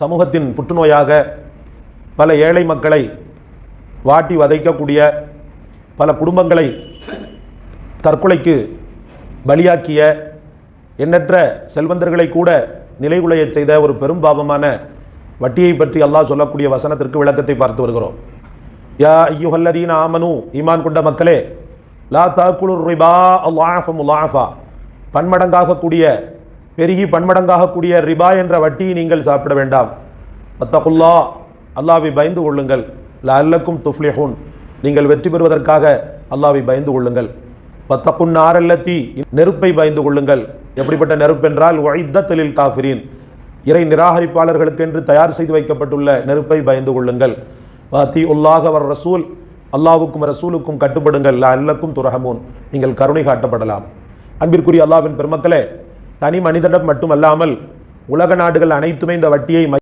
சமூகத்தின் புற்றுநோயாக பல ஏழை மக்களை வாட்டி வதைக்கக்கூடிய பல குடும்பங்களை தற்கொலைக்கு பலியாக்கிய எண்ணற்ற செல்வந்தர்களை கூட நிலைகுலைய செய்த ஒரு பெரும் பாவமான வட்டியை பற்றி அல்லாஹ் சொல்லக்கூடிய வசனத்திற்கு விளக்கத்தை பார்த்து வருகிறோம். யா ஐயுஹல்லதீன ஆமனு ஈமான் கொண்ட மக்களே லா தாக்குலு ரிபா அல்லாஃபம் முலாஃபா. பன்மடங்காகக்கூடிய பெருகி பன்மடங்காகக்கூடிய ரிபா என்ற வட்டியை நீங்கள் சாப்பிட வேண்டாம். அத்தகுல்லா அல்லாவை பயந்து கொள்ளுங்கள். லல்லக்கும் துஃப்லிஹூன். நீங்கள் வெற்றி பெறுவதற்காக அல்லாவை பயந்து கொள்ளுங்கள். பத்தக்குன் ஆரல்லத்தி நெருப்பை பயந்து கொள்ளுங்கள். எப்படிப்பட்ட நெருப்பென்றால் ஒய்தத்தலில் காஃபிரீன். இறை நிராகரிப்பாளர்களுக்கென்று தயார் செய்து வைக்கப்பட்டுள்ள நெருப்பை பயந்து கொள்ளுங்கள். பாத்தி உல்லாக வர் ரசூல். அல்லாவுக்கும் ரசூலுக்கும் கட்டுப்படுங்கள். அல்லக்கும் துரகமூன் நீங்கள் கருணை காட்டப்படலாம். அன்பிற்குரிய அல்லாவின் பெருமக்களே தனி மனிதனிடம் மட்டுமல்லாமல் உலக நாடுகள் அனைத்துமே இந்த வட்டியை